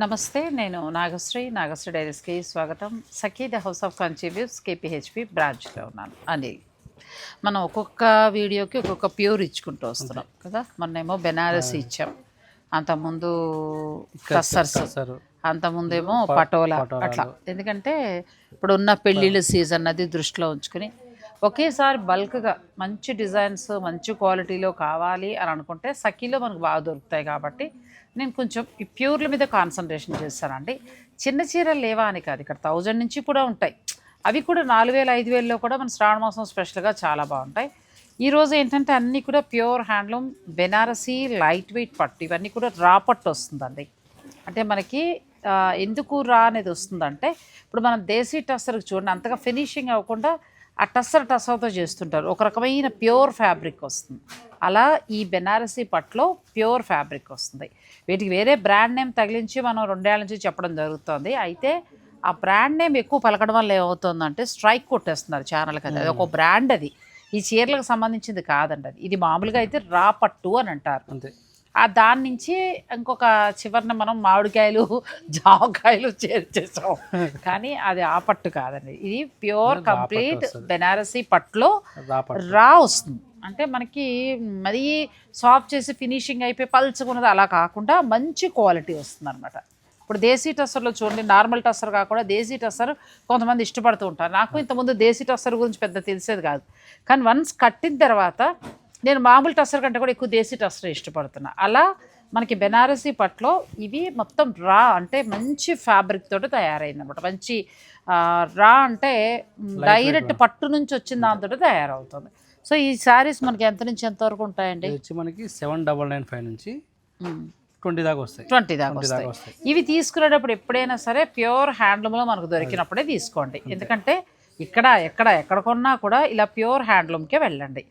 నమస్తే నేను నాగశ్రీ నాగశ్రీ డైరీస్కి స్వాగతం. Sakhi the house of Kanchi views KPHB బ్రాంచ్లో ఉన్నాను. అని మనం ఒక్కొక్క వీడియోకి ఒక్కొక్క ప్యూర్ ఇచ్చుకుంటూ వస్తున్నాం కదా. మొన్నేమో బెనారస్ ఇచ్చాం. అంతకుముందు టస్సరు. అంతకుముందేమో పటోలా అట్లా. ఎందుకంటే ఇప్పుడు ఉన్న పెళ్ళిళ్ళ సీజన్ అది దృష్టిలో ఉంచుకుని ఒకేసారి బల్క్గా మంచి డిజైన్స్ మంచి క్వాలిటీలో కావాలి అని అనుకుంటే సఖీలో మనకు బాగా దొరుకుతాయి కాబట్టి నేను కొంచెం ఈ ప్యూర్ల మీద కాన్సన్ట్రేషన్ చేస్తానండి. చిన్న చీరలు లేవా అని కాదు ఇక్కడ థౌజండ్ నుంచి కూడా ఉంటాయి. అవి కూడా నాలుగు వేల ఐదు వేలలో కూడా మన శ్రావణ మాసం స్పెషల్గా చాలా బాగుంటాయి. ఈరోజు ఏంటంటే అన్నీ కూడా pure handloom Banarasi light weight పట్టు ఇవన్నీ కూడా రా పట్టు వస్తుందండి. అంటే మనకి ఎందుకు రా అనేది వస్తుందంటే ఇప్పుడు మనం దేశీ టస్సర్కి చూడండి అంతగా ఫినిషింగ్ అవ్వకుండా ఆ టస్సర్ టస్సర్తో చేస్తుంటారు. ఒక రకమైన ప్యూర్ ఫ్యాబ్రిక్ వస్తుంది. అలా ఈ బెనారసీ పట్లో ప్యూర్ ఫ్యాబ్రిక్ వస్తుంది. వీటికి వేరే బ్రాండ్ నేమ్ తగిలించి మనం రెండేళ్ళ నుంచి చెప్పడం జరుగుతుంది. అయితే ఆ బ్రాండ్ నేమ్ ఎక్కువ పలకడం వల్ల ఏమవుతుందంటే స్ట్రైక్ కొట్టేస్తున్నారు ఛానల్కి అది. అది ఒక బ్రాండ్ అది. ఈ చీరలకు సంబంధించింది కాదండి అది. ఇది మామూలుగా అయితే రా పట్టు అని అంటారు. అంతే. ఆ దాని నుంచి ఇంకొక చివరిన మనం మామిడికాయలు జామకాయలు చేర్చేసాం కానీ అది ఆ పట్టు కాదండి. ఇది ప్యూర్ కంప్లీట్ బెనారసీ పట్టులో రా వస్తుంది. అంటే మనకి మరీ సాఫ్ట్ చేసి ఫినిషింగ్ అయిపోయి పల్చుకున్నది అలా కాకుండా మంచి క్వాలిటీ వస్తుంది అనమాట ఇప్పుడు దేశీ టస్సర్లో చూడండి నార్మల్ టస్సర్ కాకుండా దేశీ టస్సర్ కొంతమంది ఇష్టపడుతూ ఉంటారు. నాకు ఇంతకుముందు దేశీ టస్సర్ గురించి పెద్ద తెలిసేది కాదు. కానీ వన్స్ కట్టిన తర్వాత నేను మామూలు టస్సర్ కంటే కూడా ఎక్కువ దేశీ టస్సర్ ఇష్టపడుతున్నా. అలా మనకి బెనారసీ పట్లో ఇవి మొత్తం రా అంటే మంచి ఫ్యాబ్రిక్ తోటి తయారైంది అనమాట మంచి రా అంటే డైరెక్ట్ పట్టు నుంచి వచ్చిన దాంతో తయారవుతుంది. సో ఈ శారీస్ మనకి ఎంత నుంచి ఎంత వరకు ఉంటాయండి? వచ్చి మనకి సెవెన్ డబల్ నైన్ ఫైవ్ నుంచి ట్వంటీ దాకా వస్తాయి. ట్వంటీ దాకా వస్తాయి. ఇవి తీసుకునేటప్పుడు ఎప్పుడైనా సరే ప్యూర్ హ్యాండ్లూమ్లో మనకు దొరికినప్పుడే తీసుకోండి. ఎందుకంటే ఇక్కడ ఎక్కడ ఎక్కడ కొన్నా కూడా ఇలా ప్యూర్ హ్యాండ్లూమ్కే వెళ్ళండి.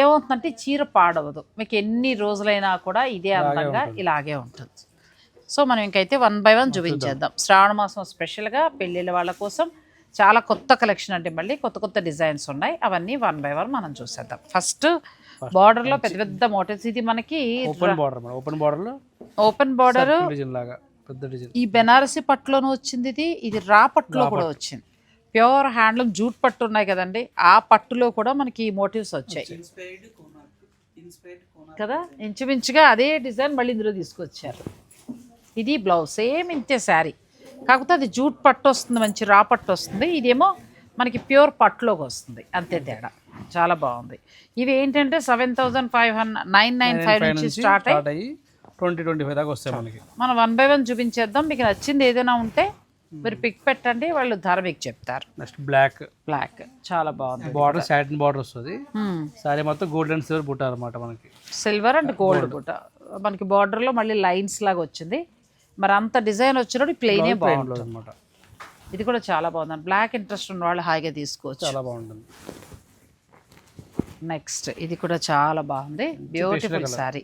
ఏమవుతుందంటే చీర పాడవదు. మీకు ఎన్ని రోజులైనా కూడా ఇదే అందంగా ఇలాగే ఉంటుంది. సో మనం ఇంకైతే వన్ బై వన్ చూపించేద్దాం. శ్రావణ మాసం స్పెషల్గా పెళ్ళిళ్ళ వాళ్ళ కోసం చాలా కొత్త కలెక్షన్ అంటే మళ్ళీ. కొత్త కొత్త డిజైన్స్ ఉన్నాయి. అవన్నీ వన్ బై వన్ మనం చూసేద్దాం. ఫస్ట్ బార్డర్లో పెద్ద పెద్ద మోటివ్స్ ఇది మనకి ఓపెన్ బార్డర్ మన ఓపెన్ బార్డర్ డిజైన్ లాగా పెద్ద డిజైన్ ఈ బెనారసి పట్టులోనూ వచ్చింది ఇది. ఇది రా పట్టులో కూడా వచ్చింది. ప్యూర్ హ్యాండ్లూమ్ జూట్ పట్టు ఉన్నాయి కదండి. ఆ పట్టులో కూడా మనకి ఈ మోటివ్స్ వచ్చాయి. కదా? ఇంచుమించుగా అదే డిజైన్ మళ్ళీ ఇందులో తీసుకొచ్చారు. ఇది బ్లౌజ్ సేమ్ ఇంతే శారీ. కాకపోతే అది జూట్ పట్టు వస్తుంది మంచి రా పట్టు వస్తుంది. ఇదేమో మనకి ప్యూర్ పట్టులోకి వస్తుంది. అంతే తేడా. చాలా బాగుంది. ఇవి ఏంటంటే seven thousand five hundred nine nine five నుంచి స్టార్ట్ అయ్యి స్టార్ట్ అయ్యి ట్వంటీ ట్వంటీ ఫైవ్ దాకా వస్తాయి మనకి. మనం వన్ బై వన్ చూపించేద్దాం. మీకు నచ్చింది ఏదైనా ఉంటే మీరు పిక్ పెట్టండి. వాళ్ళు ధర మీకు చెప్తారు. Next block. బ్లాక్. చాలా బాగుంది. బార్డర్ సాటిన్ బార్డర్ వస్తుంది. సారీ మొత్తం గోల్డ్ అండ్ సిల్వర్ బుట్ట అనమాట మనకి. Silver and gold. బుట్ట. మనకి బార్డర్లో మళ్ళీ లైన్స్ లాగా వచ్చింది. మరి అంత డిజైన్ వచ్చినప్పుడు ప్లెయినే బాగుంటుంది. అనమాట ఇది కూడా చాలా బాగుంది బ్లాక్ ఇంట్రెస్ట్ ఉన్న వాళ్ళు హాయిగా తీసుకోవచ్చు. చాలా బాగుంటుంది. నెక్స్ట్ ఇది కూడా చాలా బాగుంది. బ్యూటిఫుల్ శారీ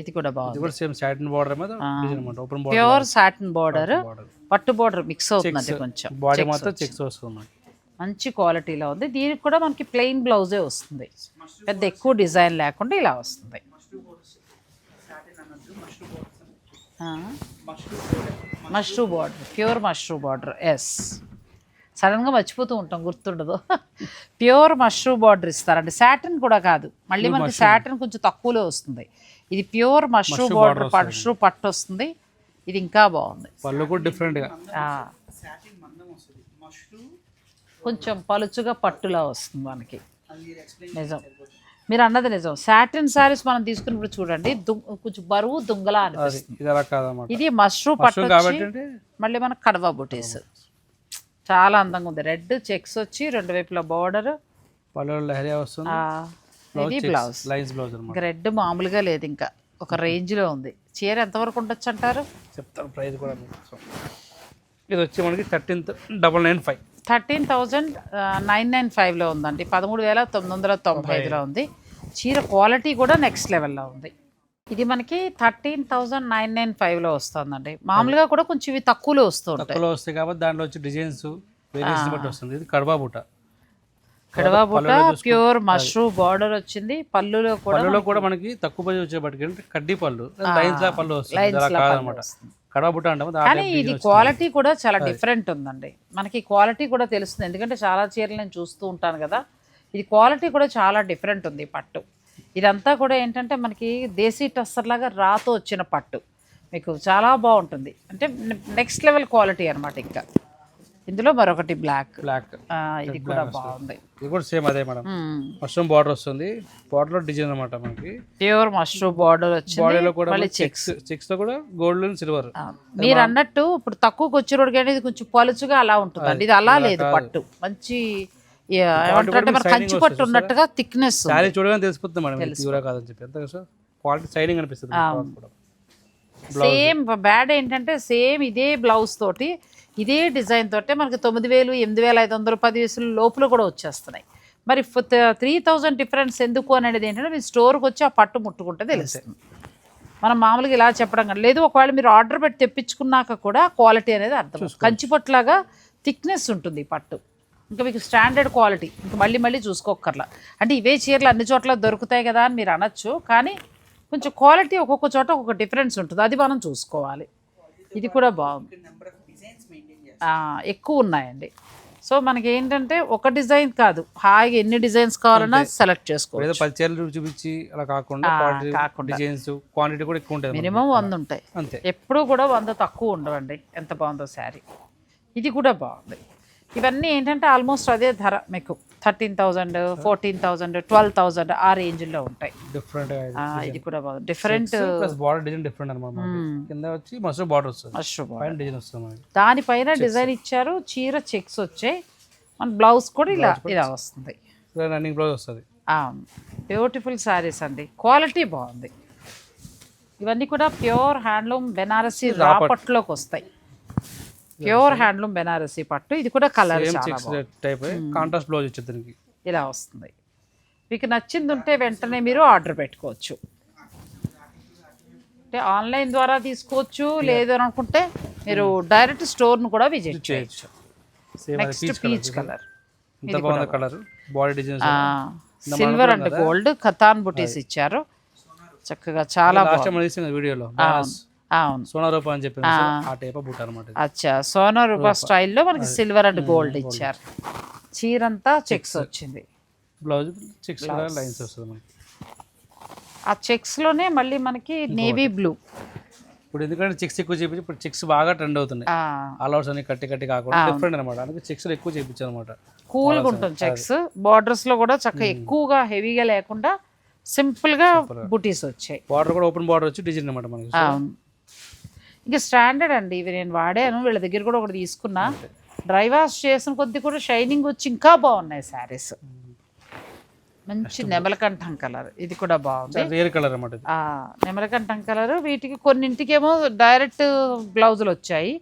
ఇది కూడా బాగుంది. కూడా సేమ్ సాటిన్ బార్డర్ మీద డిజైన్ అనమాట. Open border pure satin border పట్టు బార్డర్ మిక్స్ అవుతుందండి కొంచెం. బాడీ చెక్స్ వస్తుంది మంచి క్వాలిటీలో ఉంది. దీనికి కూడా మనకి ప్లెయిన్ బ్లౌజే వస్తుంది. పెద్ద ఎక్కువ డిజైన్ లేకుండా ఇలా వస్తుంది. మష్రూ బార్డర్. ప్యూర్ మష్రూ బార్డర్. ఎస్ సడన్గా మర్చిపోతూ ఉంటాం గుర్తుండదు. ప్యూర్ మష్రూ బార్డర్ ఇస్తారండి. సాటిన్ కూడా కాదు. మళ్ళీ మనకి సాటిన్ కొంచెం తక్కువలో వస్తుంది. ఇది ప్యూర్ మష్రూ బార్డర్ మష్రూ పట్టు వస్తుంది. ఇది ఇంకా బాగుంది. పళ్ళు కూడా డిఫరెంట్గా ఆ. కొంచెం పలుచుగా పట్టులా వస్తుంది మనకి. నిజం. మీరు అన్నది నిజం. సాటిన్ శారీస్ మనం తీసుకున్నప్పుడు చూడండి కొంచెం బరువు దుంగలా అనిపిస్తుంది. ఇది మష్రూ పట్టు మళ్ళీ మనకు కడవ బుటీస్. చాలా అందంగా ఉంది. రెడ్ చెక్స్ వచ్చి రెండు వైపుల బార్డర్ ఇది బ్లౌజ్ బ్లౌజ్ రెడ్ మామూలుగా లేదు ఇంకా. ఒక రేంజ్లో ఉంది. చీర ఎంతవరకు ఉండొచ్చు అంటారు? చెప్తాను ప్రైస్ కూడా ఇది వచ్చి మనకి thirteen double nine five thirteen thousand nine nine ఫైవ్లో ఉందండి. పదమూడు వేల తొమ్మిది వందల తొంభై ఐదులో ఉంది. చీర క్వాలిటీ కూడా నెక్స్ట్ లెవెల్లో ఉంది. ఇది మనకి థర్టీన్ థౌజండ్ నైన్ నైన్ ఫైవ్లో వస్తుందండి. మామూలుగా కూడా కొంచెం ఇవి తక్కువలో వస్తూ ఉంటాయి. తక్కువలో వస్తాయి కాబట్టి దాంట్లో వచ్చి డిజైన్స్ బట్టి వస్తుంది. ఇది కడబా బుట్ట కడవా బుట్ట ప్యూర్ మష్రూ బార్డర్ వచ్చింది. పళ్ళులో కూడా పళ్ళులో కూడా మనకి తక్కువ వచ్చేపటికి అంటే కడ్డీ పళ్ళు లైన్స్ లా పళ్ళు వస్తుంది. ఇది అలా కాదనమాట. కడవ కానీ ఇది. క్వాలిటీ కూడా చాలా డిఫరెంట్ ఉందండి. మనకి క్వాలిటీ కూడా తెలుస్తుంది. ఎందుకంటే చాలా చీరలు నేను చూస్తూ ఉంటాను కదా. ఇది క్వాలిటీ కూడా చాలా డిఫరెంట్ ఉంది పట్టు. ఇదంతా కూడా ఏంటంటే మనకి దేశీ టస్సర్ లాగా రాతో వచ్చిన పట్టు. మీకు చాలా బాగుంటుంది. అంటే నెక్స్ట్ లెవెల్ క్వాలిటీ అన్నమాట ఇంకా. ఇందులో మరొకటి బ్లాక్ బ్లాక్ ఇది కూడా బాగుంది. ఇది కూడా సేమ్ అదే మేడం. మష్రూమ్ బార్డర్ వస్తుంది. బార్డర్లో డిజైన్ అనమాట మనకి. ప్యూర్ మష్రూమ్ బార్డర్ వచ్చింది. బాడీలో కూడా మళ్ళీ చెక్స్ చెక్స్తో కూడా గోల్డ్ అండ్ సిల్వర్ మీరు అన్నట్టు ఇప్పుడు తక్కువకి వచ్చేరోడికి అనేది కొంచెం పలుచుగా అలా ఉంటుందండి. ఇది అలా లేదు పట్టు. మంచి ఏ, ఏమంటారంటే మన కంచి పట్టు ఉన్నట్టుగా థిక్నెస్ శారీ చూడగానే తెలిసిపోతుంది మేడం ప్యూరా కాదని చెప్పి. ఎంత సార్? క్వాలిటీ సైనింగ్ అనిపిస్తుంది. సేమ్ బ్యాడ్ ఏంటంటే సేమ్ ఇదే బ్లౌజ్ తోటి ఇదే డిజైన్ తోటే మనకి తొమ్మిది వేలు ఎనిమిది వేల ఐదు వందలు పది వేసులు లోపల కూడా వచ్చేస్తున్నాయి. మరి త్రీ థౌజండ్ డిఫరెన్స్ ఎందుకు అనేది ఏంటంటే మీరు స్టోర్కి వచ్చి ఆ పట్టు ముట్టుకుంటే తెలుస్తుంది మనం మామూలుగా ఇలా చెప్పడం కానీ లేదు ఒకవేళ మీరు ఆర్డర్ పెట్టి తెప్పించుకున్నాక కూడా క్వాలిటీ అనేది అర్థం కంచి పట్టులాగా థిక్నెస్ ఉంటుంది ఈ పట్టు. ఇంకా మీకు స్టాండర్డ్ క్వాలిటీ ఇంకా మళ్ళీ మళ్ళీ చూసుకోకర్లా అంటే ఇవే చీరలు అన్ని చోట్ల దొరుకుతాయి కదా అని మీరు అనొచ్చు. కానీ కొంచెం క్వాలిటీ ఒక్కొక్క చోట ఒక్కొక్క డిఫరెన్స్ ఉంటుంది. అది మనం చూసుకోవాలి. ఇది కూడా బాగుంది. ఎక్కువ ఉన్నాయండి. సో మనకి ఏంటంటే ఒక డిజైన్ కాదు. హాయిగా ఎన్ని డిజైన్స్ కావాలన్నా సెలెక్ట్ చేసుకోవచ్చు. ఏదో పది చీరలు చూపించి అలా కాకుండా. డిజైన్స్ క్వాంటిటీ కూడా ఎక్కువ ఉంటుంది మినిమం వంద ఉంటాయి. అంతే. ఎప్పుడూ కూడా వంద తక్కువ ఉండవండి. ఎంత బాగుందో శారీ. ఇది కూడా బాగుంది. ఇవన్నీ ఏంటంటే ఆల్మోస్ట్ అదే ధర మీకు. Thirteen thousand fourteen thousand twelve thousand ఆ రేంజ్లో ఉంటాయి. డిఫరెంట్ ఇది కూడా బాగుంది డిఫరెంట్ బార్డర్ డిజైన్ డిఫరెంట్ అనమాట. కింద వచ్చి మష్రూమ్ బార్డర్ వస్తుంది. మష్రూమ్ పైన డిజైన్ వస్తుంది దానిపైన డిజైన్ ఇచ్చారు చీర చెక్స్ వచ్చాయి. మన బ్లౌజ్ కూడా ఇలా ఇలా వస్తుంది. రన్నింగ్ బ్లౌజ్ వస్తుంది. బ్యూటిఫుల్ శారీస్ అండి. క్వాలిటీ బాగుంది. ఇవన్నీ కూడా ప్యూర్ హ్యాండ్లూమ్ బెనారసీ రాపట్లోకి వస్తాయి. ప్యూర్ హ్యాండ్లూమ్ బెనారసీ పట్టు. ఇది కూడా కలర్ టైప్ కాంట్రాస్ట్ బ్లౌజ్ వచ్చేది దీనికి. ఇలా వస్తుంది. మీకు నచ్చింది ఉంటే వెంటనే మీరు ఆర్డర్ పెట్టుకోవచ్చు. అంటే ఆన్లైన్ ద్వారా తీసుకోవచ్చు లేదు అని అనుకుంటే మీరు డైరెక్ట్ స్టోర్ను కూడా విజిట్ చేయొచ్చు. Next peach colour colour body designs silver and gold katan బుటీస్ ఇచ్చారు. చక్కగా చాలా వీడియోలో? అవును. అవును సోనా రూపా అని చెప్పి ఆ. టైప్ ఆఫ్ బుట్ట అనమాట అచ్చా. సోనా రూపా. స్టైల్లో మనకి సిల్వర్ అండ్ గోల్డ్ ఇచ్చారు. చీర అంతా చెక్స్ వచ్చింది. బ్లౌజ్ సిక్స్ లైన్స్ వస్తుంది మనకి. ఆ చెక్స్లోనే మళ్ళీ మనకి నేవీ బ్లూ. ఇప్పుడు ఎందుకంటే చెక్స్ ఎక్కువ చేపించి ఇప్పుడు చెక్స్ బాగా ట్రెండ్ అవుతున్నాయి. ఆల్ ఓవర్స్ అన్ని కట్టి కట్టి కాకుండా డిఫరెంట్ అనమాట అందుకే చెక్స్ ఎక్కువ చేపించాను అనమాట కూల్గా ఉంటుంది చెక్స్ బార్డర్స్లో కూడా చక్కగా ఎక్కువగా హెవీగా లేకుండా సింపుల్గా. బుటీస్ వచ్చాయి. బార్డర్ కూడా ఓపెన్ బార్డర్ వచ్చి డిజైన్ అనమాట మనకి. ఇంకా స్టాండర్డ్ అండి. ఇవి నేను వాడాను. వీళ్ళ దగ్గర కూడా ఒకటి తీసుకున్నా. డ్రై వాష్ చేసిన కొద్ది కూడా షైనింగ్ వచ్చి ఇంకా బాగున్నాయి శారీస్. మంచి నెమలకంఠం కలర్. ఇది కూడా బాగుంది. కలర్ నెమలకంఠం కలర్. వీటికి కొన్నింటికేమో డైరెక్ట్ బ్లౌజులు వచ్చాయి.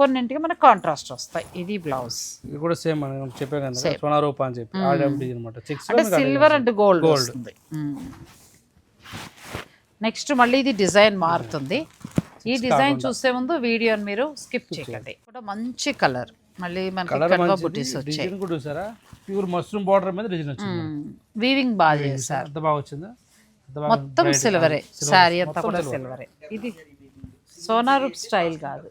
కొన్నింటికి మనకు కాంట్రాస్ట్ వస్తాయి. ఇది బ్లౌజ్. ఇది కూడా సేమ్ మనం చెప్పే కదా సోనా రూపా అని చెప్పి. అనమాట అంటే సిల్వర్ అండ్ గోల్డ్ వస్తుంది. నెక్స్ట్ మళ్ళీ ఇది డిజైన్ మారుతుంది. ఈ డిజైన్ చూసే ముందు వీడియోని మీరు స్కిప్ చేయకండి కూడా మంచి కలర్ మళ్ళీ మనకి కడవ బుటీస్ వచ్చాయి. డిజైన్ కూడా చూసారా? ప్యూర్ మష్రూమ్ బార్డర్ మీద డిజైన్ వచ్చింది. వీవింగ్ బాగా చేశారు. ఎంత బాగా వచ్చిందా? ఎంత బాగా మొత్తం సిల్వరే శారీ అంతా కూడా సిల్వరే ఇది సోనారూప్ స్టైల్ కాదు.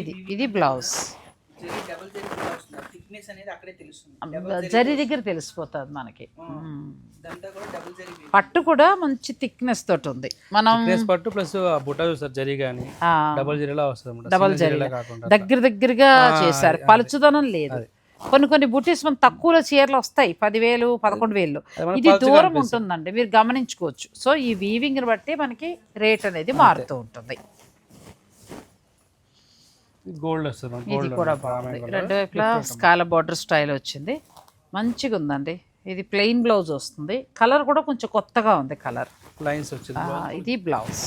ఇది. ఇది బ్లౌజ్ థిక్నెస్ అనేది అక్కడే తెలుస్తుంది. జరి దగ్గర తెలిసిపోతుంది మనకి. పట్టు కూడా మంచి థిక్నెస్ తోటి ఉంది. మనం పట్టు ప్లస్ బుట్ట చూస్తారు జరీ కానీ డబల్ జరీలా వస్తుంది డబల్ జరీలా. జరీ కాకుండా. దగ్గర దగ్గరగా చేశారు. పలుచుదనం లేదు. కొన్ని కొన్ని బుటీస్ మన తక్కువలో చీరలు వస్తాయి. పదివేలు పదకొండు వేలు. ఇది దూరం ఉంటుందండి. మీరు గమనించుకోవచ్చు. సో ఈ వీవింగ్ బట్టి మనకి రేట్ అనేది మారుతూ ఉంటుంది. గోల్డ్ వస్తుంది ఇది కూడా బాగుంది. రెండు వైపులా స్కాల బార్డర్ స్టైల్ వచ్చింది. మంచిగా ఉందండి. ఇది ప్లెయిన్ బ్లౌజ్ వస్తుంది. కలర్ కూడా కొంచెం కొత్తగా ఉంది కలర్. లైన్స్ వచ్చింది ఇది బ్లౌజ్.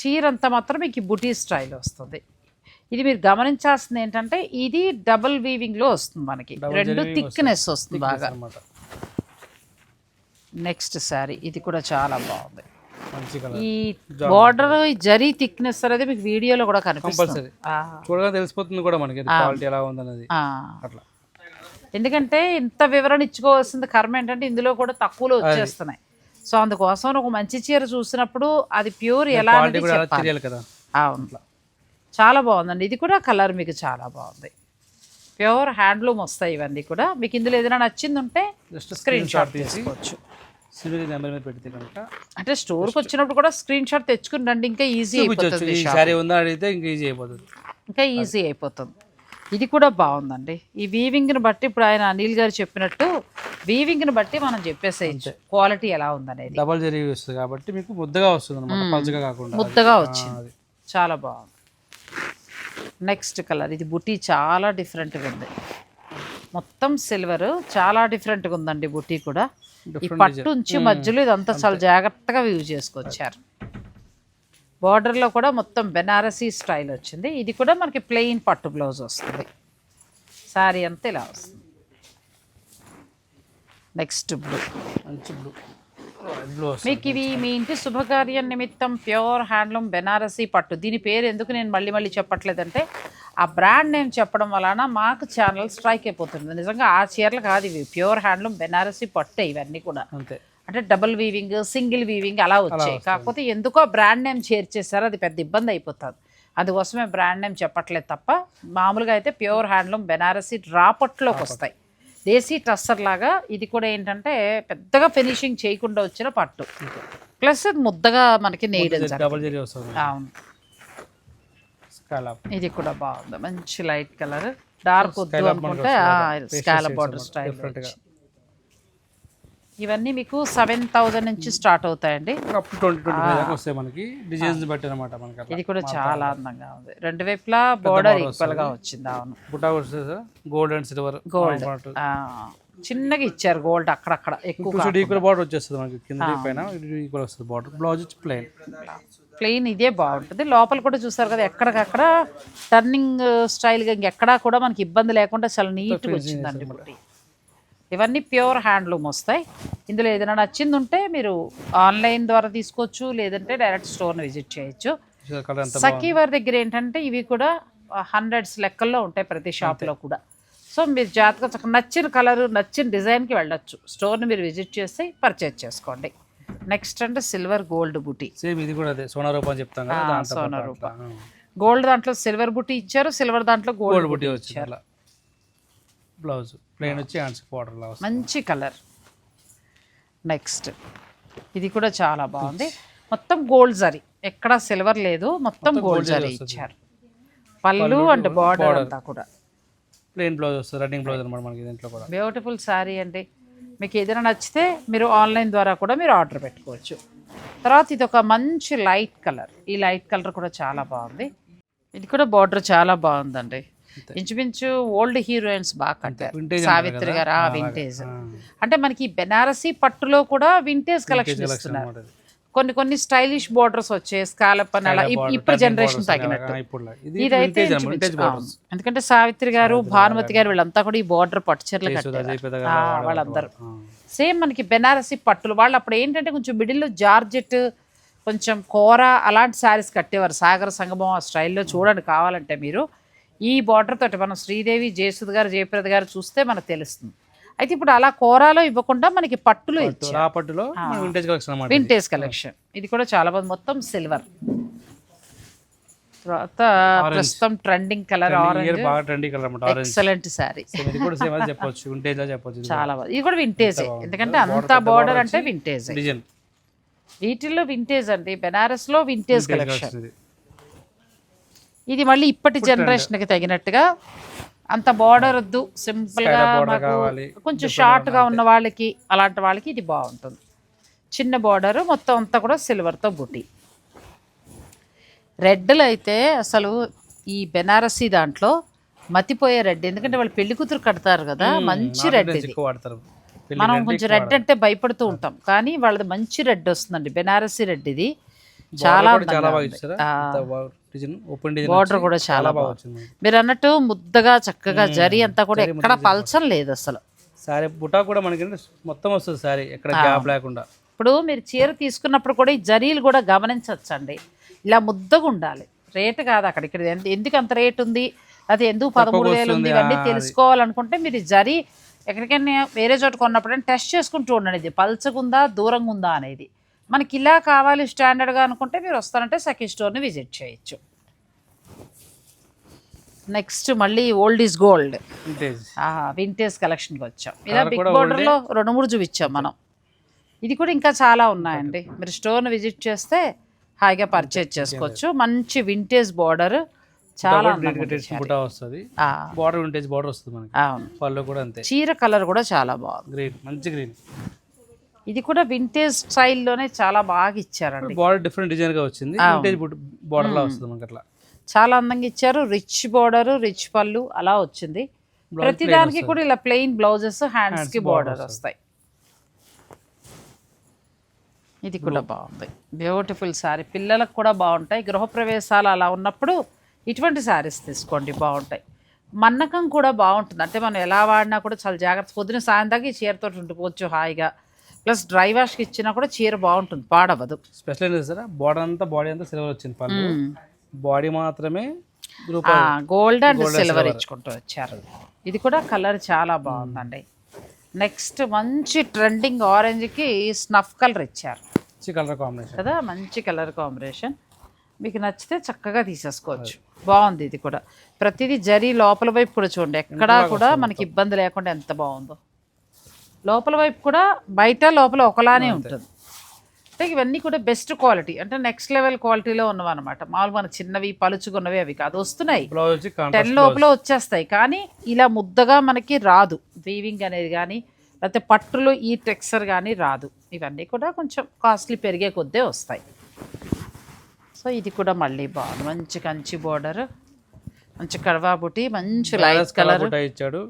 చీర అంతా మాత్రం మీకు బుటీ స్టైల్ వస్తుంది. ఇది మీరు గమనించాల్సింది ఏంటంటే ఇది డబుల్ వీవింగ్లో వస్తుంది మనకి. రెండు థిక్నెస్ వస్తుంది బాగా. నెక్స్ట్ శారీ ఇది కూడా చాలా బాగుంది. ఈ బార్డర్ జరీ థిక్నెస్ అనేది మీకు వీడియోలో కూడా కనిపిస్తుంది. చూడగా తెలిసిపోతుంది కూడా మనకి క్వాలిటీ ఎలా ఉందన్నది. అట్లా. ఎందుకంటే ఇంత వివరణ ఇచ్చుకోవాల్సింది కర్మ ఏంటంటే ఇందులో కూడా తక్కువలో వచ్చేస్తున్నాయి. సో అందుకోసం ఒక మంచి చీర చూసినప్పుడు అది ప్యూర్ ఎలా అవును. చాలా బాగుందండి. ఇది కూడా కలర్ మీకు చాలా బాగుంది. ప్యూర్ హ్యాండ్లూమ్ వస్తాయి ఇవన్నీ కూడా. మీకు ఇందులో ఏదైనా నచ్చింది ఉంటే స్క్రీన్ షాట్ తీసి తీసుకోవచ్చు. సివిల్ నెంబర్ మీద పెడితే కనుక అంటే స్టోర్కి వచ్చినప్పుడు కూడా స్క్రీన్ షాట్ తెచ్చుకుని రండి ఇంకా ఈజీ అయిపోతుంది ఈ శారీ ఉందా అడిగితే ఇంకా ఈజీ అయిపోతుంది. ఇంకా ఈజీ అయిపోతుంది. ఇది కూడా బాగుందండి. ఈ వీవింగ్ని బట్టి ఇప్పుడు ఆయన అనిల్ గారు చెప్పినట్టు వీవింగ్ని బట్టి మనం చెప్పేసేయచ్చు. క్వాలిటీ ఎలా ఉందనేది. డబల్ జరీ వస్తుంది కాబట్టి మీకు ముద్దగా వస్తుంది అనమాట పలుచగా కాకుండా. ముద్దగా వచ్చింది. చాలా బాగుంది. నెక్స్ట్ కలర్ ఇది బుటీ చాలా డిఫరెంట్గా ఉంది. మొత్తం సిల్వర్ చాలా డిఫరెంట్గా ఉందండి బుటీ కూడా. ఈ పట్టు ఉంచి మధ్యలో ఇదంతా చాలా జాగ్రత్తగా యూజ్ చేసుకొచ్చారు. బార్డర్లో కూడా మొత్తం బెనారసీ స్టైల్ వచ్చింది. ఇది కూడా మనకి ప్లెయిన్ పట్టు బ్లౌజ్ వస్తుంది. సారీ అంతా ఇలా వస్తుంది. నెక్స్ట్ బ్లూ మంచి బ్లూ మీకు ఇవి మీ ఇంటి శుభకార్యం నిమిత్తం ప్యూర్ హ్యాండ్లూమ్ బెనారసీ పట్టు. దీని పేరు ఎందుకు నేను మళ్ళీ మళ్ళీ చెప్పట్లేదంటే ఆ బ్రాండ్ నేమ్ చెప్పడం వలన మాకు ఛానల్ స్ట్రైక్ అయిపోతుంది. నిజంగా ఆ చీరలు కాదు ఇవి. ప్యూర్ హ్యాండ్లూమ్ బెనారసీ పట్టే ఇవన్నీ కూడా. అంతే. అంటే డబుల్ వీవింగ్ సింగిల్ వీవింగ్ అలా వచ్చాయి. కాకపోతే ఎందుకో బ్రాండ్ నేమ్ చేర్చేసారు అది పెద్ద ఇబ్బంది అయిపోతుంది. అందుకోసమే బ్రాండ్ నేమ్ చెప్పట్లేదు తప్ప మామూలుగా అయితే ప్యూర్ హ్యాండ్లూమ్ బెనారసీ రాపట్లోకి వస్తాయి. దేశీ ట్రస్సర్ లాగా ఇది కూడా ఏంటంటే పెద్దగా ఫినిషింగ్ చేయకుండా వచ్చిన పట్టు. ప్లస్ అది ముద్దగా మనకి నేయడం అవును. స్కాలప్. ఇది కూడా బాగుంది. మంచి లైట్ కలర్. డార్క్ వద్దు అనుకుంటే స్కాలప్ బార్డర్ స్టైల్ ఇవన్నీ మీకు సెవెన్ థౌజండ్ నుంచి స్టార్ట్ అవుతాయండి. Up to twenty twenty five దాకా వస్తాయి మనకి. డిజైన్స్ బట్టి అనమాట మనకి అట్లా. ఇది కూడా చాలా అందంగా ఉంది. రెండు వైపులా బోర్డర్ ఈక్వల్గా వచ్చింది. అవును. బుటా గోల్డ్ అండ్ సిల్వర్ గోల్డ్ చిన్నగా ఇచ్చారు గోల్డ్ అక్కడక్కడ. ఎక్కువ ఈక్వల్ బార్డర్ వచ్చేస్తుంది మనకి. కింద పైన ఈక్వల్ వస్తుంది బార్డర్ బ్లౌజ్ ప్లెయిన్ ప్లెయిన్ ఇదే బాగుంటుంది. లోపల కూడా చూసారు కదా ఎక్కడికక్కడ టర్నింగ్ స్టైల్గా ఇంకెక్కడా కూడా మనకి ఇబ్బంది లేకుండా చాలా నీట్గా వచ్చిందండి బుట్టి ఇవన్నీ ప్యూర్ హ్యాండ్లూమ్ వస్తాయి. ఇందులో ఏదైనా నచ్చింది ఉంటే మీరు ఆన్లైన్ ద్వారా తీసుకోవచ్చు లేదంటే డైరెక్ట్ స్టోర్ని విజిట్ చేయొచ్చు. కలర్ ఎంత సఖీ వారి దగ్గర ఏంటంటే ఇవి కూడా హండ్రెడ్స్ లెక్కల్లో ఉంటాయి ప్రతి షాప్లో కూడా. సో మీరు జాతక నచ్చిన కలర్ నచ్చిన డిజైన్కి వెళ్ళొచ్చు. స్టోర్ని మీరు విజిట్ చేసి పర్చేజ్ చేసుకోండి. నెక్స్ట్ అంటే సిల్వర్ గోల్డ్ బుటీ. సేమ్ ఇది కూడా అదే సోనా రూపా అని చెప్తాం కదా దాంట్లో సోనా పాటు రూపా. అట్లా. గోల్డ్ దాంట్లో సిల్వర్ బుటీ ఇచ్చారు సిల్వర్ దాంట్లో గోల్డ్ వచ్చింది అట్లా బ్లౌజ్ ప్లెయిన్ వచ్చి హ్యాండ్స్ బార్డర్ లా వస్తుంది మంచి కలర్. నెక్స్ట్ ఇది కూడా చాలా బాగుంది. మొత్తం గోల్డ్ జరీ. ఎక్కడ సిల్వర్ లేదు మొత్తం గోల్డ్ జరీ ఇచ్చారు. పళ్ళు అండ్ బార్డర్ అంతా కూడా. ప్లెయిన్ బ్లౌజ్ వస్తుంది రన్నింగ్ బ్లౌజ్ అనమాట మనకి దీంట్లో కూడా. బ్యూటిఫుల్ శారీ అండి. మీకు ఏదైనా నచ్చితే మీరు ఆన్లైన్ ద్వారా కూడా మీరు ఆర్డర్ పెట్టుకోవచ్చు. తర్వాత ఇది ఒక మంచి లైట్ కలర్. ఈ లైట్ కలర్ కూడా చాలా బాగుంది. ఇది కూడా బార్డర్ చాలా బాగుందండి. ఇంచుమించు ఓల్డ్ హీరోయిన్స్ బాగా కట్టారు. సావిత్రి గారు ఆ వింటేజ్ అంటే మనకి బెనారసీ పట్టులో కూడా వింటేజ్ కలెక్షన్ ఇస్తున్నారు. కొన్ని కొన్ని స్టైలిష్ బార్డర్స్ వచ్చాయి స్కాలప్ అని అలా ఇప్- ఇప్పుడు జనరేషన్ తగినట్టు ఇదైతే. ఎందుకంటే సావిత్రి గారు భానుమతి గారు వీళ్ళంతా కూడా ఈ బార్డర్ పట్టు చీరలు వాళ్ళందరూ. సేమ్ మనకి బెనారసి పట్టులు వాళ్ళు అప్పుడు ఏంటంటే కొంచెం మిడిల్లో జార్జెట్ కొంచెం కూర అలాంటి శారీస్ కట్టేవారు. సాగర సంగమం ఆ స్టైల్లో చూడండి కావాలంటే మీరు. ఈ బార్డర్ తోటి మనం శ్రీదేవి జయసుద్ గారు జయప్రద గారు చూస్తే మనకు తెలుస్తుంది. అయితే ఇప్పుడు అలా కూరలో ఇవ్వకుండా మనకి పట్టులో ఇచ్చారు. రా పట్టులో వింటేజ్ కలెక్షన్. వింటేజ్ కలెక్షన్ ఇది. కూడా చాలా బాగుంది. మొత్తం సిల్వర్ తర్వాత ప్రస్తుతం ట్రెండింగ్ కలర్ ఆరెంజ్ బాగా ట్రెండీ కలర్ అనమాట ఆరెంజ్ ఎక్సలెంట్ శారీ ఇది కూడా సేమ్ చెప్పొచ్చు. వింటేజ్ చెప్పొచ్చు చాలా బాగుంది. ఇది కూడా వింటేజ్ ఎందుకంటే అంత బార్డర్ అంటే వింటేజ్ డిజైన్ వీటిల్లో వింటేజ్ అండి. బెనారస్లో వింటేజ్ కలెక్షన్ ఇది. ఇది మళ్ళీ ఇప్పటి జనరేషన్కి తగినట్టుగా అంత బార్డర్ వద్దు. సింపుల్గా border మాకు కొంచెం షార్ట్గా ఉన్న వాళ్ళకి అలాంటి వాళ్ళకి ఇది బాగుంటుంది. చిన్న బార్డర్ మొత్తం అంతా కూడా సిల్వర్తో బుట్టి. రెడ్లు అయితే అసలు ఈ బెనారసీ దాంట్లో మతిపోయే రెడ్ ఎందుకంటే వాళ్ళు పెళ్ళి కూతురు కడతారు కదా మంచి రెడ్ ఇది. మనం కొంచెం రెడ్ అంటే భయపడుతూ ఉంటాం. కానీ వాళ్ళది మంచి రెడ్ వస్తుందండి. బెనారసీ రెడ్ ఇది. చాలా చాలా బాగా. ఇచ్చారా? బార్డర్ కూడా చాలా బాగా బాగుంది మీరు అన్నట్టు ముద్దగా చక్కగా జరి అంతా కూడా ఎక్కడ పల్చం లేదు అసలు. సారీ బుటా కూడా మనకి మొత్తం వస్తుంది సారీ ఎక్కడ గ్యాప్ లేకుండా. ఇప్పుడు మీరు చీర తీసుకున్నప్పుడు కూడా ఈ జరీలు కూడా గమనించవచ్చండి. ఇలా ముద్దగా ఉండాలి. రేటు కాదు అక్కడ ఇక్కడ ఎందుకు అంత రేట్ ఉంది? అది ఎందుకు పదమూడు వేలు ఉంది? ఇవన్నీ తెలుసుకోవాలనుకుంటే మీరు జరీ ఎక్కడికైనా వేరే చోట కొన్నప్పుడు టెస్ట్ చేసుకుంటూ ఉండండి. ఇది పల్చగుందా దూరంగా ఉందా అనేది. మనకి ఇలా కావాలి స్టాండర్డ్గా అనుకుంటే మీరు వస్తారంటే సెకండ్ స్టోర్ని విజిట్ చేయొచ్చు. నెక్స్ట్ మళ్ళీ ఓల్డ్ ఈజ్ గోల్డ్. వింటేజ్ కలెక్షన్కి వచ్చాం. ఇలా బిగ్ బార్డర్లో రెండు మూడు చూపించాం మనం. ఇది కూడా ఇంకా చాలా ఉన్నాయండి. మీరు స్టోర్ని విజిట్ చేస్తే హాయిగా పర్చేజ్ చేసుకోవచ్చు. మంచి వింటేజ్ బార్డర్ చాలా వస్తుంది. బార్డర్ వింటేజ్ బార్డర్ వస్తుంది మనకి. అవును. పళ్ళు కూడా అంతే. చీర కలర్ కూడా చాలా బాగుంది. గ్రీన్ మంచి గ్రీన్ ఇది కూడా వింటేజ్ స్టైల్లోనే చాలా బాగా ఇచ్చారండి. బార్డర్ డిఫరెంట్ డిజైన్గా వచ్చింది. వింటేజ్ బార్డర్ లా వస్తుంది మనకి అట్లా. చాలా అందంగా ఇచ్చారు. రిచ్ బార్డర్ రిచ్ పళ్ళు అలా వచ్చింది. ప్రతి దానికి కూడా ఇలా ప్లెయిన్ బ్లౌజెస్ హ్యాండ్స్కి బార్డర్ వస్తాయి. ఇది కూడా బాగుంది. బ్యూటిఫుల్ శారీ పిల్లలకు కూడా బాగుంటాయి. గృహప్రవేశాలు అలా ఉన్నప్పుడు ఇటువంటి శారీస్ తీసుకోండి. బాగుంటాయి. మన్నకం కూడా బాగుంటుంది. అంటే మనం ఎలా వాడినా కూడా చాలా జాగ్రత్త. పొద్దున సాయం దాకా ఈ చీరతో ఉండిపోవచ్చు హాయిగా. ప్లస్ డ్రై వాష్కి ఇచ్చినా కూడా చీర బాగుంటుంది పాడవదు స్పెషల్ ఏంటి సార్ బార్డర్ అంతా బాడీ అంతా సిల్వర్ వచ్చింది పళ్ళు. బాడీ మాత్రమే గోల్డ్ అండ్ సిల్వర్ ఇచ్చుకుంటూ వచ్చారు. ఇది కూడా కలర్ చాలా బాగుందండి. నెక్స్ట్ మంచి ట్రెండింగ్ ఆరెంజ్కి స్నఫ్ కలర్ ఇచ్చారు. కలర్ కాంబినేషన్ కదా మంచి కలర్ కాంబినేషన్ మీకు నచ్చితే చక్కగా తీసేసుకోవచ్చు. బాగుంది ఇది కూడా. ప్రతిదీ జరీ లోపల వైపు కూడా చూడండి ఎక్కడా కూడా మనకి ఇబ్బంది లేకుండా ఎంత బాగుందో. లోపల వైపు కూడా బయట లోపల ఒకలానే ఉంటుంది. అంటే ఇవన్నీ కూడా బెస్ట్ క్వాలిటీ అంటే నెక్స్ట్ లెవెల్ క్వాలిటీలో ఉన్నవన్నమాట. మామూలు మన చిన్నవి పలుచుకున్నవి అవి కాదు. వస్తున్నాయి. టెన్ లోపల వచ్చేస్తాయి. కానీ ఇలా ముద్దగా మనకి రాదు. వీవింగ్ అనేది కానీ లేకపోతే పట్టులో ఈ టెక్స్చర్ కానీ రాదు. ఇవన్నీ కూడా కొంచెం కాస్ట్లీ పెరిగే కొద్దే వస్తాయి. సో ఇది కూడా మళ్ళీ బాగుంది. మంచి కంచి బోర్డర్ మంచి కడవా బుటి మంచి లైట్ కలర్ ఇచ్చాడు.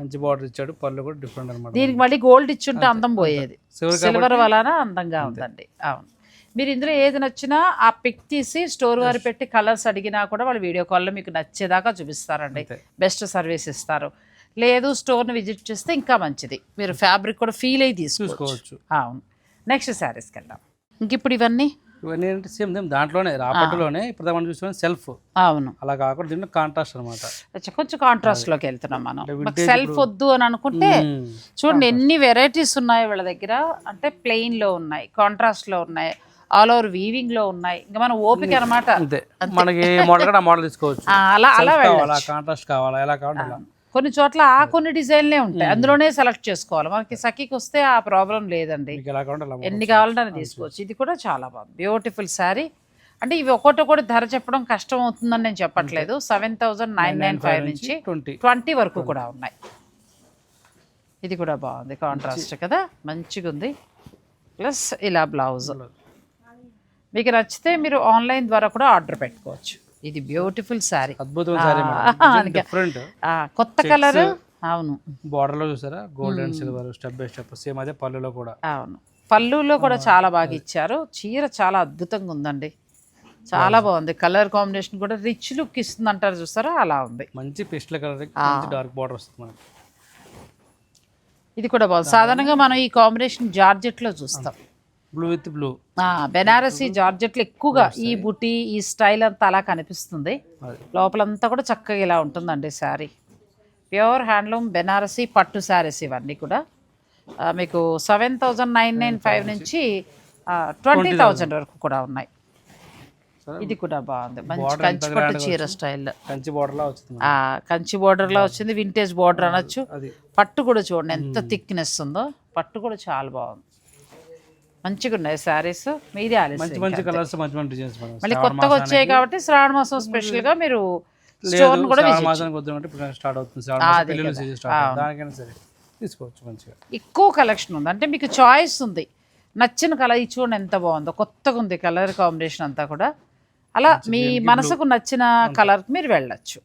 మంచి బార్డర్ ఇచ్చాడు. పళ్ళు కూడా డిఫరెంట్ అనమాట దీనికి మళ్ళీ గోల్డ్ ఇచ్చుంటే అందం పోయేది. సిల్వర్ వలన అందంగా ఉందండి. అవును. మీరు ఇందులో ఏది నచ్చినా ఆ పిక్ తీసి స్టోర్ వారు పెట్టి కలర్స్ అడిగినా కూడా వాళ్ళు వీడియో కాల్లో మీకు నచ్చేదాకా చూపిస్తారండి. బెస్ట్ సర్వీస్ ఇస్తారు. లేదు స్టోర్ని విజిట్ చేస్తే ఇంకా మంచిది. మీరు ఫ్యాబ్రిక్ కూడా ఫీల్ అయ్యి తీసుకోవచ్చు. చూసుకోవచ్చు అవును. నెక్స్ట్ శారీస్కి వెళ్దాం. ఇంక ఇప్పుడు ఇవన్నీ ఇవన్నీ ఏంటంటే సేమ్ సేమ్ దాంట్లోనే రాపట్టులోనే ఇప్పుడు మనం చూసిన సెల్ఫ్. అవును. అలా కాకుండా దీంట్లో కాంట్రాస్ట్ అనమాట కొంచెం కాంట్రాస్ట్లోకి వెళ్తున్నాం మనం. సెల్ఫ్ వద్దు అని అనుకుంటే చూడండి ఎన్ని వెరైటీస్ ఉన్నాయో వీళ్ళ దగ్గర? అంటే ప్లెయిన్లో ఉన్నాయి కాంట్రాస్ట్లో ఉన్నాయి ఆల్ ఓవర్ వీవింగ్లో ఉన్నాయి. ఇంకా మన ఓపిక అనమాట అంతే. మనకి మోడల్ కూడా మోడల్ తీసుకోవచ్చు. అలా అలా కావాలా కాంట్రాస్ట్ కావాలా ఎలా కావాలి కొన్ని చోట్ల ఆ కొన్ని డిజైన్లే ఉంటాయి. అందులోనే సెలెక్ట్ చేసుకోవాలి. మనకి సఖీకి వస్తే ఆ ప్రాబ్లం లేదండి. ఎన్ని కావాలంటే అని తీసుకోవచ్చు. ఇది కూడా చాలా బాగుంది. బ్యూటిఫుల్ శారీ అంటే ఇవి ఒకటి ధర చెప్పడం కష్టం అవుతుందని నేను చెప్పట్లేదు. Seven thousand nine nine five నుంచి ట్వంటీ ట్వంటీ వరకు కూడా ఉన్నాయి. ఇది కూడా బాగుంది. కాంట్రాస్ట్ కదా? మంచిగా ఉంది. ప్లస్ ఇలా బ్లౌజ్ మీకు నచ్చితే మీరు ఆన్లైన్ ద్వారా కూడా ఆర్డర్ పెట్టుకోవచ్చు. ఇది బ్యూటిఫుల్ అద్భుతమైన సారీ డిఫరెంట్ కొత్త కలర్ అవును. బార్డర్లో చూసారా? Gold and silver step by step same అదే పళ్ళులో కూడా. అవును. పళ్ళులో కూడా చాలా బాగా ఇచ్చారు. చీర చాలా అద్భుతంగా ఉందండి. చాలా బాగుంది. కలర్ కాంబినేషన్ కూడా రిచ్ లుక్ ఇస్తుంది అంటారు చూస్తారా అలా ఉంది. మంచి పిస్టల్ కలర్ డార్క్ బార్డర్ వస్తుంది మనకి. ఇది కూడా బాగుంది. సాధారణంగా మనం ఈ కాంబినేషన్ జార్జెట్లో చూస్తాం. Blue with blue. బెనారసీ జార్జెట్లు ఎక్కువగా ఈ బుటీ ఈ స్టైల్ అంతా అలా కనిపిస్తుంది. లోపలంతా కూడా చక్కగా ఇలా ఉంటుందండి శారీ. ప్యూర్ హ్యాండ్లూమ్ బెనారసీ పట్టు శారీస్ ఇవన్నీ కూడా. మీకు seven thousand nine nine five నుంచి ట్వంటీ థౌజండ్ వరకు కూడా ఉన్నాయి. ఇది కూడా బాగుంది. మంచి కంచి పట్టు చీర స్టైల్. కంచి బార్డర్ లా వచ్చింది ఆ కంచి border లో వచ్చింది. వింటేజ్ బార్డర్ అనొచ్చు. పట్టు కూడా చూడండి ఎంత థిక్నెస్ ఉందో. పట్టు కూడా చాలా బాగుంది. మంచిగా ఉన్నాయి శారీస్. మీదే మంచి ఆలస్యం మంచి కలర్స్ మంచి మంచి డిజైన్స్ మళ్ళీ కొత్తగా వచ్చాయి కాబట్టి శ్రావణ మాసం స్పెషల్గా మీరు స్టోర్ కూడా మాసానికి ఇప్పుడు స్టార్ట్ అవుతుంది. దానికైనా సరే తీసుకోవచ్చు మంచిగా. ఎక్కువ కలెక్షన్ ఉంది. అంటే మీకు చాయిస్ ఉంది. నచ్చిన కలర్ ఇది చూడండి ఎంత బాగుందో. కొత్తగా ఉంది కలర్ కాంబినేషన్ అంతా కూడా. అలా మీ మనసుకు నచ్చిన కలర్కి మీరు వెళ్ళొచ్చు.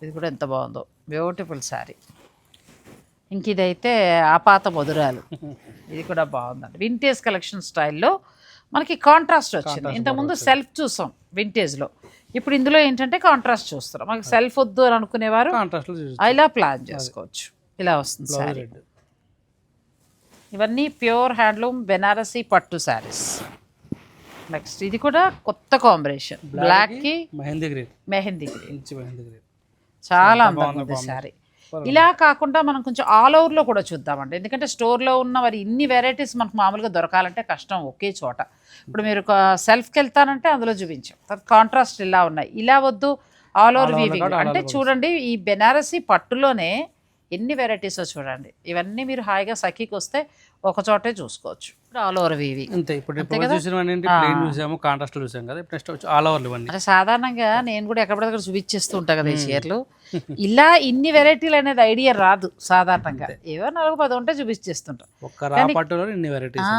ఇది కూడా ఎంత బాగుందో. బ్యూటిఫుల్ శారీ. ఇంక ఇదైతే ఆపాత మధురాలు. ఇది కూడా బాగుందండి. వింటేజ్ కలెక్షన్ స్టైల్లో మనకి కాంట్రాస్ట్ వచ్చింది. ఇంతకుముందు సెల్ఫ్ చూసాం వింటేజ్లో ఇప్పుడు ఇందులో ఏంటంటే కాంట్రాస్ట్ చూస్తున్నాం. మనకి సెల్ఫ్ వద్దు అని అనుకునేవారు. ఇలా ప్లాన్ చేసుకోవచ్చు. ఇలా వస్తుంది శారీ ఇవన్నీ ప్యూర్ హ్యాండ్లూమ్ బెనారసీ పట్టు శారీస్ నెక్స్ట్ ఇది కూడా కొత్త కాంబినేషన్ బ్లాక్కి మెహందీ గ్రీన్ మెహందీ గ్రీన్ చాలా అందంగా ఉంది శారీ ఇలా కాకుండా మనం కొంచెం ఆల్ ఓవర్లో కూడా చూద్దామండి. ఎందుకంటే స్టోర్లో ఉన్న మరి ఇన్ని వెరైటీస్ మనకు మామూలుగా దొరకాలంటే కష్టం ఒకే చోట. ఇప్పుడు మీరు సెల్ఫ్కి వెళ్తానంటే అందులో చూపించాం. కాంట్రాస్ట్ ఇలా ఉన్నాయి. ఇలా వద్దు ఆల్ ఓవర్ వీవింగ్ అంటే చూడండి ఈ బెనారసీ పట్టులోనే ఎన్ని వెరైటీస్ చూడండి. ఇవన్నీ మీరు హాయిగా సఖీకి వస్తే ఒక చోటే చూసుకోవచ్చు. ఇప్పుడు ఆల్ ఓవర్ అంతే ఇప్పుడు చూసాము కాంట్రాస్ట్ కదా నెక్స్ట్ ఆల్ అంటే సాధారణంగా నేను కూడా ఎక్కడికక్కడ చూపించేస్తూ ఉంటా కదా ఈ చీరలు ఇలా ఇన్ని వెరైటీలు అనేది ఐడియా రాదు సాధారణంగా. ఏవో నాలుగు పది ఉంటే చూపించేస్తుంటాం. ఇన్ని వెరైటీస్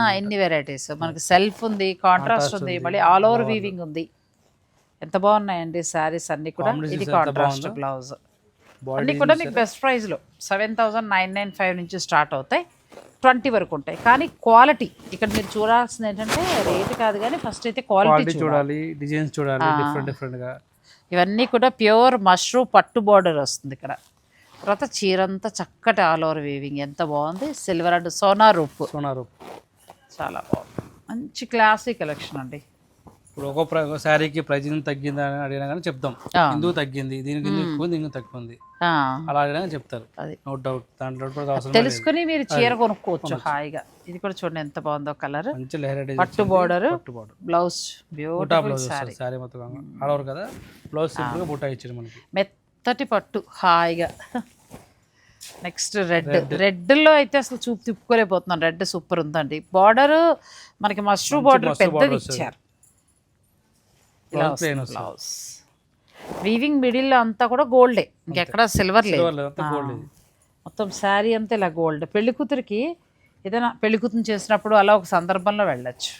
వెరైటీస్ మనకి సెల్ఫ్ ఉంది కాంట్రాస్ట్ ఉంది మళ్ళీ ఆల్ ఓవర్ వీవింగ్ ఉంది. ఎంత బాగున్నాయండి శారీస్ అన్ని కూడా. ఇది కాంట్రాస్ట్ బ్లౌజ్ అన్ని కూడా మీకు బెస్ట్ ప్రైస్లో seven thousand nine nine five నుంచి స్టార్ట్ అవుతాయి. ట్వంటీ వరకు ఉంటాయి. కానీ క్వాలిటీ ఇక్కడ మీరు చూడాల్సింది ఏంటంటే రేట్ కాదు కానీ ఫస్ట్ అయితే క్వాలిటీ చూడాలి. డిజైన్స్ చూడాలి డిఫరెంట్ డిఫరెంట్గా. ఇవన్నీ కూడా ప్యూర్ మష్రూమ్ పట్టు బార్డర్ వస్తుంది ఇక్కడ. తర్వాత చీర అంతా చక్కటి ఆల్ ఓవర్ వీవింగ్ ఎంత బాగుంది? సిల్వర్ అండ్ సోనా రూప్ సోనారు చాలా బాగుంది. మంచి క్లాసీ కలెక్షన్ అండి. ఇప్పుడు ఒక శారీకి ప్రైజ్ తగ్గిందా అని అడిగినా కానీ చెప్తాం. ఆ. ఎందుకు తగ్గింది దీనికి ఎక్కువ ఉంది, దీనికి తక్కువ ఉంది. అలా అడిగినా చెప్తారు. నో డౌట్ దాంట్లో. తెలుసుకుని మీరు చీర కొనుక్కోవచ్చు హాయిగా. ఇది కూడా చూడండి ఎంత బాగుందో కలర్. మంచి లెహరా డిజైన్ పట్టు బార్డర్ పట్టు border blouse beautiful saree saree మొత్తం ఆల్ ఓవర్ కదా? బ్లౌజ్ సింపుల్గా ఇచ్చారు మనకి. మెత్తటి పట్టు హాయిగా. Next red. రెడ్లో అయితే అసలు చూపు తిప్పుకోలేకపోతున్నాను రెడ్ సూపర్ ఉందండి. బార్డర్ మనకి మష్రూమ్ బార్డర్ పెద్దది ఇచ్చారు. ఇలా బ్లౌజ్ వీవింగ్ మిడిల్ అంతా కూడా గోల్డే ఇంకెక్కడ సిల్వర్ లేదు. మొత్తం శారీ అంతా ఇలా గోల్డ్ పెళ్ళి కూతురికి ఏదైనా పెళ్ళి కూతురు చేసినప్పుడు అలా ఒక సందర్భంలో వెళ్ళొచ్చు.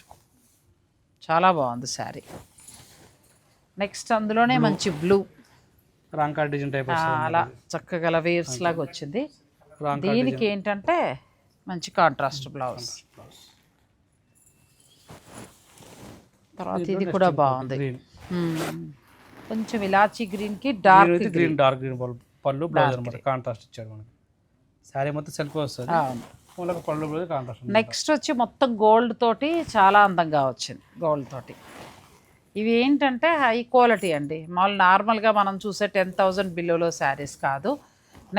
చాలా బాగుంది శారీ నెక్స్ట్ అందులోనే మంచి బ్లూ రాంకా డిజైన్ టైప్ అలా చక్కగా వేవ్స్ లాగా వచ్చింది. దీనికి ఏంటంటే మంచి కాంట్రాస్ట్ బ్లౌజ్ తర్వాత ఇది కూడా బాగుంది. కొంచెం ఇలాచీ గ్రీన్కి డార్క్ గ్రీన్. డార్క్ గ్రీన్ పళ్ళు బ్లౌజ్ అనమాట కాంట్రాస్ట్ ఇచ్చాడు మనకి. శారీ మొత్తం సెల్ఫ్ వస్తుంది. మూలకు పళ్ళు బ్లౌజ్ కాంట్రాస్ట్ నెక్స్ట్ వచ్చి మొత్తం గోల్డ్ తోటి చాలా అందంగా వచ్చింది గోల్డ్ తోటి. ఇవి ఏంటంటే హై క్వాలిటీ అండి. మామూలు నార్మల్గా మనం చూసే టెన్ థౌజండ్ బిలోలో శారీస్ కాదు.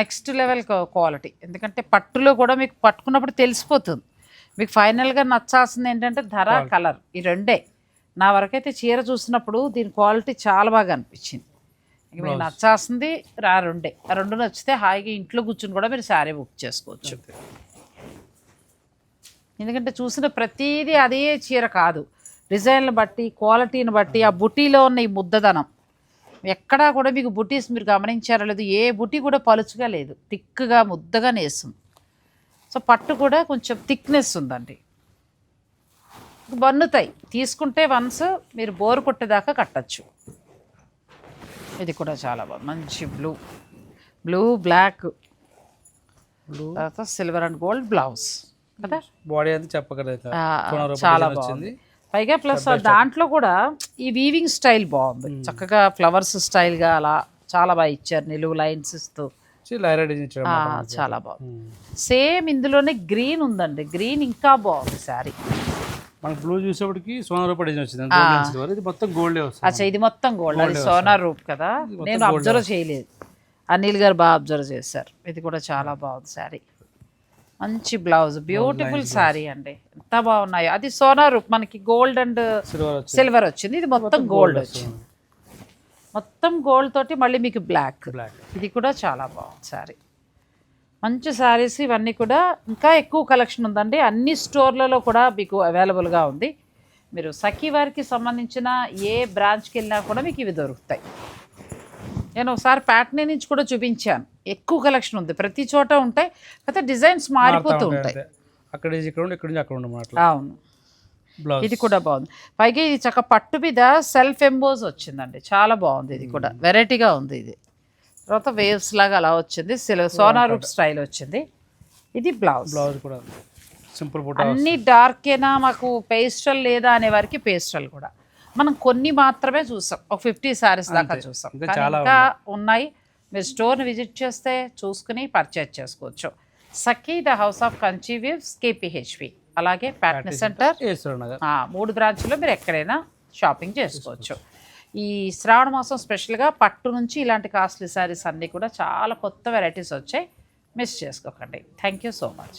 Next level quality. ఎందుకంటే పట్టులో కూడా మీకు పట్టుకున్నప్పుడు తెలిసిపోతుంది. మీకు ఫైనల్గా నచ్చాల్సింది ఏంటంటే ధర కలర్. ఈ రెండే. నా వరకైతే చీర చూసినప్పుడు దీని క్వాలిటీ చాలా బాగా అనిపించింది. ఇక మీకు నచ్చాల్సింది రా రెండే. ఆ రెండు నచ్చితే హాయిగా ఇంట్లో కూర్చుని కూడా మీరు శారీ బుక్ చేసుకోవచ్చు. ఎందుకంటే చూసిన ప్రతిదీ అదే చీర కాదు. డిజైన్లు బట్టి క్వాలిటీని బట్టి ఆ బుటీలో ఉన్న ఈ ముద్దదనం. ఎక్కడా కూడా మీకు బుటీస్ మీరు గమనించారో లేదు ఏ బుటీ కూడా పలుచుగా లేదు. థిక్గా ముద్దగా నేస్తుంది. సో పట్టు కూడా కొంచెం థిక్నెస్ ఉందండి. బన్నుతాయి. తీసుకుంటే వన్స్ మీరు బోర్ కొట్టేదాకా కట్టచ్చు. ఇది కూడా చాలా బాగుంది మంచి బ్లూ. Blue black. తర్వాత సిల్వర్ అండ్ గోల్డ్ బ్లౌజ్. కదా? బాడీ అంతా చెప్పగలదు చాలా బాగుంది. పైగా ప్లస్ దాంట్లో కూడా ఈ వీవింగ్ స్టైల్ బాగుంది. చక్కగా ఫ్లవర్స్ స్టైల్గా అలా చాలా బాగా ఇచ్చారు. నిలువు లైన్స్ ఇస్తూ చాలా బాగుంది. సేమ్ ఇందులోనే గ్రీన్ ఉందండి. గ్రీన్ ఇంకా బాగుంది శారీ. మనకి బ్లూ చూసేప్పటికి సోనా డిజైన్ వచ్చింది. ఇది మొత్తం గోల్డే వస్తుంది. అచ్చా ఇది మొత్తం గోల్డ్ అది సోనా రూప్ కదా. నేను అబ్జర్వ్ చేయలేదు. అనిల్ గారు బాగా అబ్జర్వ్ చేశారు. ఇది కూడా చాలా బాగుంది శారీ మంచి బ్లౌజ్ బ్యూటిఫుల్ శారీ అండి. ఎంత బాగున్నాయో. అది సోనా రూప్ మనకి గోల్డ్ అండ్ సిల్వర్ వచ్చింది. ఇది మొత్తం గోల్డ్ వచ్చింది. మొత్తం గోల్డ్ తోటి మళ్ళీ మీకు బ్లాక్ బ్లాక్ ఇది కూడా చాలా బాగుంది శారీ మంచి శారీస్ ఇవన్నీ కూడా ఇంకా ఎక్కువ కలెక్షన్ ఉందండి. అన్ని స్టోర్లలో కూడా మీకు అవైలబుల్గా ఉంది. మీరు సఖీ వారికి సంబంధించిన ఏ బ్రాంచ్కి వెళ్ళినా కూడా మీకు ఇవి దొరుకుతాయి. నేను ఒకసారి ప్యాటర్న్ నుంచి కూడా చూపించాను. ఎక్కువ కలెక్షన్ ఉంది. ప్రతి చోట ఉంటాయి. అయితే డిజైన్స్ మారిపోతూ ఉంటాయి అక్కడ ఇక్కడ ఇక్కడ అక్కడ అవును. ఇది కూడా బాగుంది. పైగా ఇది చక్క పట్టు మీద సెల్ఫ్ ఎంబోజ్ వచ్చిందండి. చాలా బాగుంది ఇది కూడా. వెరైటీగా ఉంది ఇది. తర్వాత వేవ్స్ లాగా అలా వచ్చింది. సోనా రూప్ స్టైల్ వచ్చింది. ఇది బ్లౌజ్ బ్లౌజ్ కూడా సింపుల్ అన్ని డార్కేనా మాకు పేస్టల్ లేదా అనే వారికి పేస్టల్ కూడా. మనం కొన్ని మాత్రమే చూసాం ఒక ఫిఫ్టీ సారీస్ దాకా చూసాం ఇంకా ఉన్నాయి. మీరు స్టోర్ని విజిట్ చేస్తే చూసుకుని పర్చేజ్ చేసుకోవచ్చు. Sakhi the house of Kanchi views KPHB అలాగే ప్యాట్నీ సెంటర్ మూడు బ్రాంచ్లో మీరు ఎక్కడైనా షాపింగ్ చేసుకోవచ్చు. ఈ శ్రావణ మాసం స్పెషల్గా పట్టు నుంచి ఇలాంటి కాస్ట్లీ శారీస్ అన్నీ కూడా చాలా కొత్త వెరైటీస్ వచ్చాయి. మిస్ చేసుకోకండి. Thank you so much.